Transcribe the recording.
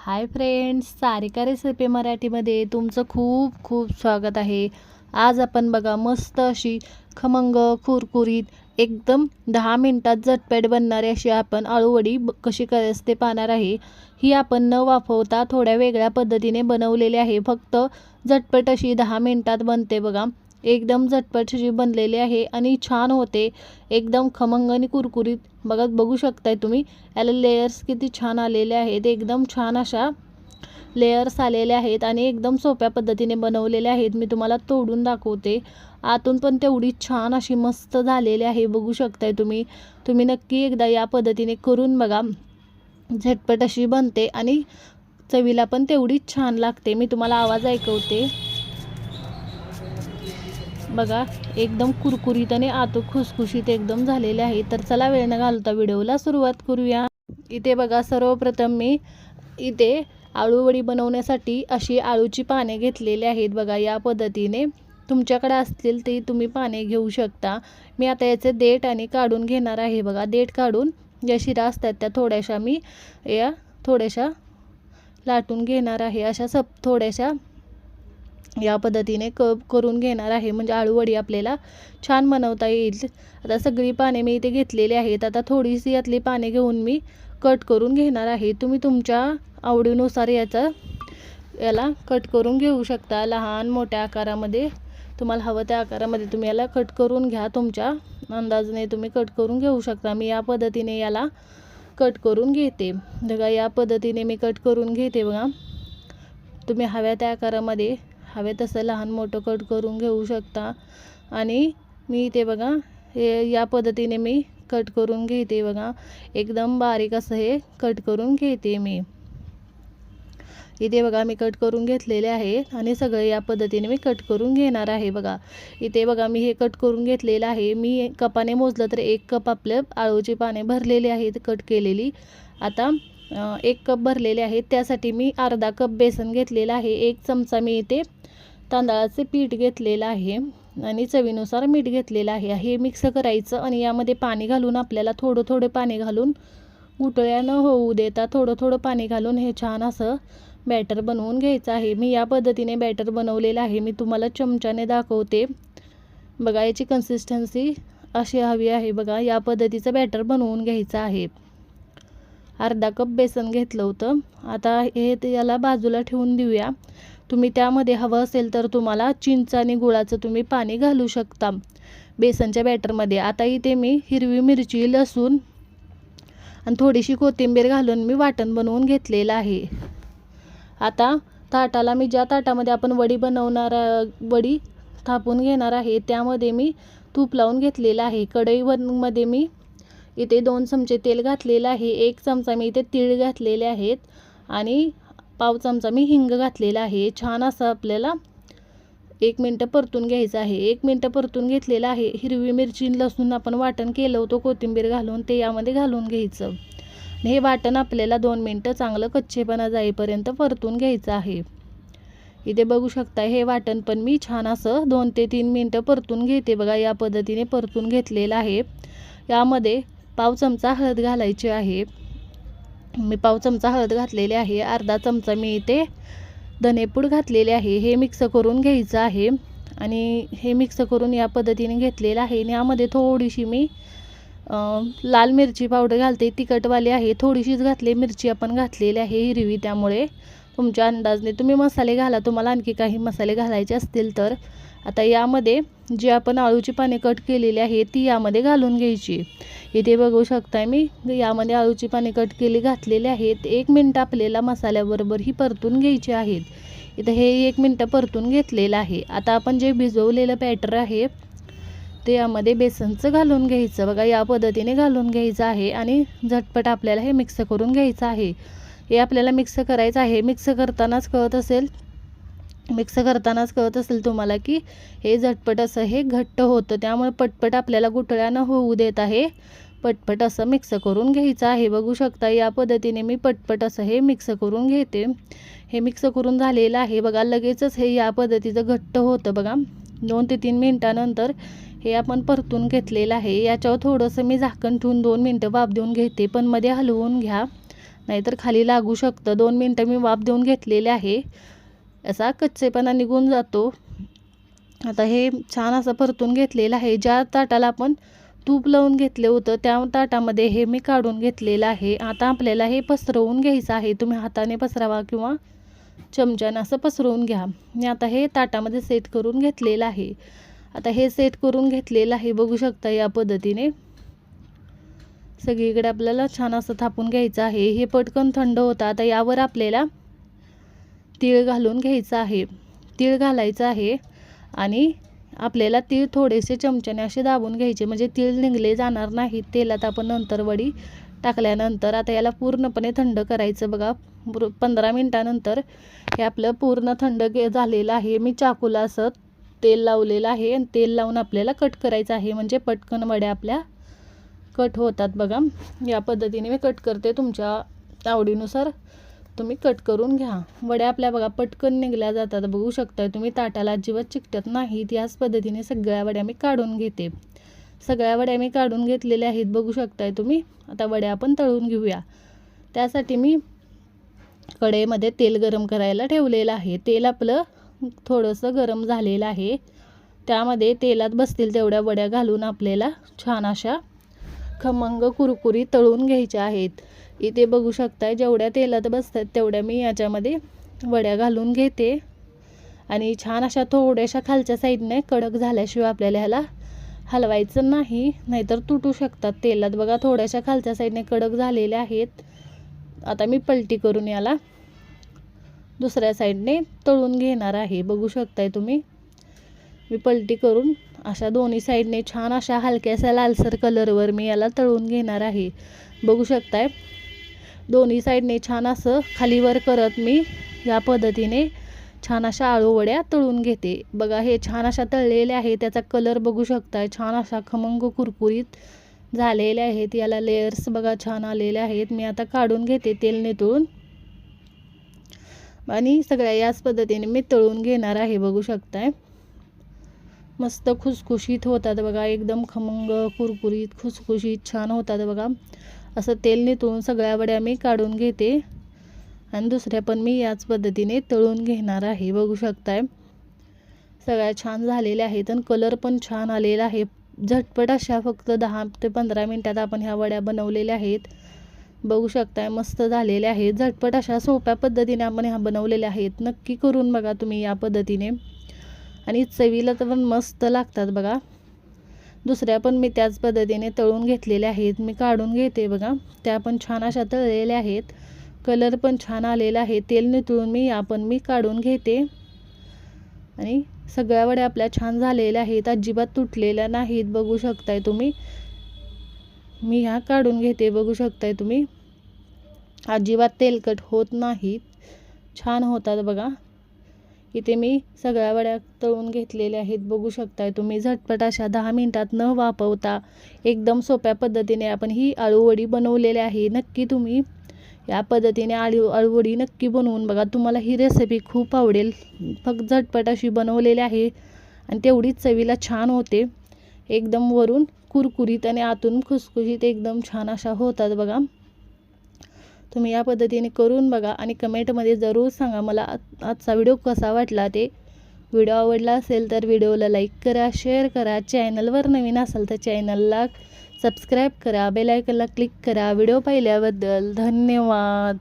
Hi friends Sarika recipe मराठीमध्ये तुमचं खूप खूप स्वागत आहे. आज आपण बघा मस्त अशी खमंग कुरकुरीत एकदम दहा मिनटात झटपट बनणारी अशी आपण आळूवडी ब कशी करायचं ते पाहणार आहे. ही आपण न वाफवता थोड्या वेगळ्या पद्धतीने बनवलेली आहे. फक्त झटपट अशी दहा मिनटात बनते बघा. एकदम झटपट जी बनलेली आहे आणि छान होते. एकदम खमंग आणि कुरकुरीत. बघा बघू शकताय तुम्ही. याला लेयर्स किती छान आलेले आहेत. एकदम छान अशा लेयर्स आलेले आहेत आणि एकदम सोप्या पद्धतीने बनवलेले आहेत. मी तुम्हाला तोडून दाखवते. आतून पण तेवढी छान अशी मस्त झालेली आहे. बघू शकताय तुम्ही. तुम्ही नक्की एकदा या पद्धतीने करून बघा. झटपट अशी बनते आणि चवीला पण तेवढीच छान लागते. मी तुम्हाला आवाज ऐकवते. बघा एकदम कुरकुरीत आणि आत खुसखुशीत एकदम झालेले आहे. तर चला वेळ न घालता व्हिडिओला सुरुवात करूया. इथे बघा सर्वप्रथम मी इथे आळूवडी बनवण्यासाठी अशी आळूची पाने घेतलेली आहेत बघा या पद्धतीने. तुमच्याकडे असतील ते तुम्ही पाने घेऊ शकता. मी आता याचे देठ आणि काढून घेणार आहे बघा. देठ काढून ज्या शिरा असतात त्या थोड्याशा मी या थोड्याशा लाटून घेणार आहे. अशा सब थोड्याशा या पद्धतीने क करून घेणार आहे. म्हणजे आळूवडी आपल्याला छान बनवता येईल. आता सगळी पाने मी इथे घेतलेली आहेत. आता थोडीशी यातली पाने घेऊन मी कट करून घेणार आहे. तुम्ही तुमच्या आवडीनुसार याचा याला कट करून घेऊ शकता. लहान मोठ्या आकारामध्ये तुम्हाला हवं त्या आकारामध्ये तुम्ही याला कट करून घ्या. तुमच्या अंदाजने तुम्ही कट करून घेऊ शकता. मी या पद्धतीने याला कट करून घेते. बघा या पद्धतीने मी कट करून घेते बघा. तुम्ही हव्या त्या आकारामध्ये हवे तसं लहान मोठं कट करून घेऊ शकता. आणि मी इथे बघा हे या पद्धतीने मी कट करून घेते बघा. एकदम बारीक असं हे कट करून घेते मी. इथे बघा मी कट करून घेतलेले आहे आणि सगळे या पद्धतीने मी कट करून घेणार आहे बघा. इथे बघा मी हे कट करून घेतलेलं आहे. मी कपाने मोजलं तर एक कप आपल्या आळूची पाने भरलेली आहेत कट केलेली. आता एक कप भरलेले आहेत. त्यासाठी मी अर्धा कप बेसन घेतलेलं आहे. एक चमचा मी इथे तांदळाचे पीठ घेतलेलं आहे आणि चवीनुसार मीठ घेतलेलं आहे. हे मिक्स करायचं आणि यामध्ये पाणी घालून आपल्याला थोडं थोडं पाणी घालून गुटळ्या न होऊ देता थोडं थोडं पाणी घालून हे छान असं बॅटर बनवून घ्यायचं आहे. मी या पद्धतीने बॅटर बनवलेलं आहे. मी तुम्हाला चमच्याने दाखवते. बघा याची कन्सिस्टन्सी अशी हवी आहे. बघा या पद्धतीचं बॅटर बनवून घ्यायचं आहे. अर्धा कप बेसन घेतलं होतं. आता हे याला बाजूला ठेवून देऊया. तुम्ही त्यामध्ये हवं असेल तर तुम्हाला चिंच आणि गुळाचं तुम्ही पाणी घालू शकता. बेसनच्या बॅटरमध्ये आता इथे मी हिरवी मिरची लसूण आणि थोडीशी कोथिंबीर घालून मी वाटण बनवून घेतलेलं आहे. आता ताटाला मी ज्या ताटामध्ये आपण वडी बनवणार वडी थापून घेणार आहे त्यामध्ये मी तूप लावून घेतलेलं आहे. कढईमध्ये मी इथे दोन चमचे तेल घातलेलं आहे एक चमचा मी इथे तीळ घातलेले आहेत आणि पाव चमचा मी हिंग घातलेला आहे. छान असं आपल्याला एक मिनटं परतून घ्यायचं आहे. एक मिनटं परतून घेतलेलं आहे. हिरवी मिरची लसूण आपण वाटण केलं होतं कोथिंबीर घालून ते यामध्ये घालून घ्यायचं. हे वाटण आपल्याला दोन मिनटं चांगलं कच्चेपणा जाईपर्यंत परतून घ्यायचं आहे. इथे बघू शकता हे वाटण पण मी छान असं दोन ते तीन मिनटं परतून घेते बघा या पद्धतीने परतून घेतलेलं आहे. यामध्ये पाव चमचा हळद घालायची आहे. मी पाव चमचा हळद घातलेली आहे. अर्धा चमचा मी इथे धनेपूड घातलेले आहे. हे मिक्स करून घ्यायचं आहे. आणि हे मिक्स करून या पद्धतीने घेतलेलं आहे. आणि यामध्ये थोडीशी मी लाल मिरची पावडर घालते. तिखटवाली आहे. थोडीशीच घातली मिरची आपण घातलेली आहे हिरवी. त्यामुळे तुमच्या अंदाजने तुम्ही मसाले घाला. तुम्हाला आणखी काही मसाले घालायचे असतील तर आता यामध्ये जी आपण आळूची पाने कट केलेली आहे ती यामध्ये घालून घ्यायची. इथे बघू शकताय मी यामध्ये आळूची पाने कट केली घातलेली आहेत. एक मिनटं आपल्याला मसाल्याबरोबर ही परतून घ्यायची आहेत. इथं हे एक मिनटं परतून घेतलेलं आहे. आता आपण जे भिजवलेलं बॅटर आहे ते यामध्ये बेसनचं घालून घ्यायचं. बघा या पद्धतीने घालून घ्यायचं आहे आणि झटपट आपल्याला हे मिक्स करून घ्यायचं आहे. हे आपल्याला मिक्स करायचं आहे. मिक्स करतानाच कळत असेल मिक्स करतानाच कळत असेल तुम्हाला की हे झटपट असं हे घट्ट होतं. त्यामुळे पटपट आपल्याला गुठळ्यानं होऊ देत आहे. पटपट असं मिक्स करून घ्यायचं आहे. बघू शकता या पद्धतीने मी पटपट असं हे मिक्स करून घेते. हे मिक्स करून झालेलं आहे. बघा लगेचच हे या पद्धतीचं घट्ट होतं बघा. दोन ते तीन मिनटानंतर हे आपण परतून घेतलेलं आहे. याच्यावर थोडंसं मी झाकण ठेवून दोन मिनटं वाफ देऊन घेते. पण मध्ये हलवून घ्या. नाहीतर खाली लागू शकतं. दोन मिनटं मी वाफ देऊन घेतलेले आहे. असा कच्चेपणा निघून जातो. आता हे छान असं परतून घेतलेलं आहे. ज्या ताटाला आपण तूप लावून घेतलं होतं त्या ताटामध्ये हे मी काढून घेतलेलं आहे. आता आपल्याला हे पसरवून घ्यायचं आहे. तुम्ही हाताने पसरावा किंवा चमच्यानं असं पसरवून घ्या. मी आता हे ताटामध्ये सेट करून घेतलेलं आहे. आता हे सेट करून घेतलेलं आहे. बघू शकता या पद्धतीने. सगळीकडे आपल्याला छान असं थापून घ्यायचं आहे. हे पटकन थंड होतं. आता यावर आपल्याला तीळ घालून घ्यायचं आहे. तीळ घालायचं आहे आणि आपल्याला तीळ थोडेसे चमच्याने असे दाबून घ्यायचे. म्हणजे तीळ निघले जाणार नाहीत तेलात आपण नंतर वडी टाकल्यानंतर आता याला पूर्णपणे थंड करायचं बघा. पंधरा मिनटानंतर हे आपलं पूर्ण थंड झालेलं आहे. मी चाकूला असं तेल लावलेलं आहे आणि तेल लावून आपल्याला कट करायचं आहे. म्हणजे पटकन वड्या आपल्या कट होतात बघा. या पद्धतीने मी कट करते तुमच्या आवडीनुसार. तुम्ही कट करून घ्या. वड्या आपल्या बघा पटकन निघल्या जातात. बघू शकताय तुम्ही ताटाला अजिबात चिकटत नाहीत. याच पद्धतीने सगळ्या वड्या मी काढून घेते. सगळ्या वड्या मी काढून घेतलेल्या आहेत. बघू शकताय तुम्ही. आता वड्या आपण तळून घेऊया. त्यासाठी मी कढईमध्ये तेल गरम करायला ठेवलेलं आहे. तेल आपलं थोडंसं गरम झालेलं आहे. त्यामध्ये तेलात बसतील तेवढ्या वड्या घालून आपल्याला छान अशा खमंग कुरकुरी तळून घ्यायच्या आहेत. इथे बघू शकताय जेवढ्या तेलात बसतात तेवढ्या मी याच्यामध्ये वड्या घालून घेते. आणि छान अशा थोड्याशा खालच्या साईडने कडक झाल्याशिवाय आपल्याला ह्याला हलवायचं नाही. नाहीतर तुटू शकतात तेलात. बघा थोड्याशा खालच्या साईडने कडक झालेल्या आहेत. आता मी पलटी करून याला दुसऱ्या साईडने तळून घेणार आहे. बघू शकताय तुम्ही. मी पलटी करून अशा दोन्ही साईडने छान अशा हलक्याशा लालसर कलरवर मी याला तळून घेणार आहे. बघू शकताय. दोन्ही साईडने छान असं खालीवर करत मी या पद्धतीने छान अशा आळूवड्या तळून घेते. बघा हे छान अशा तळलेल्या आहे. त्याचा कलर बघू शकताय. छान अशा खमंग कुरकुरीत झालेले आहेत. याला लेयर्स बघा छान आलेले आहेत. मी आता काढून घेते तेल नितळून आणि सगळ्या याच पद्धतीने मी तळून घेणार आहे बघू शकताय. मस्त खुसखुशीत होतात बघा. एकदम खमंग कुरकुरीत खुसखुशीत छान होतात बघा. असं तेल नितळून सगळ्या वड्या मी काढून घेते. आणि दुसऱ्या पण मी याच पद्धतीने तळून घेणार आहे. बघू शकताय. सगळ्या छान झालेल्या आहेत आणि कलर पण छान आलेला आहे. झटपट अशा फक्त दहा ते पंधरा मिनटात आपण ह्या वड्या बनवलेल्या आहेत. बघू शकताय मस्त झालेल्या आहेत. झटपट अशा सोप्या पद्धतीने आपण ह्या बनवलेल्या आहेत. नक्की करून बघा तुम्ही या पद्धतीने. आणि चवीला तर पण मस्त लागतात बघा. दुसऱ्या पण मी त्याच पद्धतीने तळून घेतलेल्या आहेत. मी काढून घेते बघा. त्या पण छान अशा तळलेल्या आहेत. कलर पण छान आलेला आहे. तेल नितळून मी या पण मी काढून घेते. आणि सगळ्या वड्या आपल्या छान झालेल्या आहेत. अजिबात तुटलेल्या नाहीत बघू शकताय तुम्ही. मी ह्या काढून घेते बघू शकताय तुम्ही. अजिबात तेलकट होत नाहीत. छान होतात बघा. इथे मी सगळ्या वड्या तळून घेतलेल्या आहेत. बघू शकताय तुम्ही झटपट अशा दहा मिनटात न वापरता एकदम सोप्या पद्धतीने आपण ही आळूवडी बनवलेली आहे. नक्की तुम्ही या पद्धतीने आळू आळूवडी नक्की बनवून बघा. तुम्हाला ही रेसिपी खूप आवडेल. फक्त झटपट अशी बनवलेली आहे आणि तेवढीच चवीला छान होते. एकदम वरून कुरकुरीत आणि आतून खुसखुशीत एकदम छान अशा होतात बघा. तुम्ही या पद्धतीने करून बघा आणि कमेंटमध्ये जरूर सांगा मला आजचा व्हिडिओ कसा वाटला ते. व्हिडिओ आवडला असेल तर व्हिडिओला लाईक करा शेअर करा. चॅनलवर नवीन असाल तर चॅनलला सबस्क्राईब करा बेलायकनला क्लिक करा. व्हिडिओ पाहिल्याबद्दल धन्यवाद.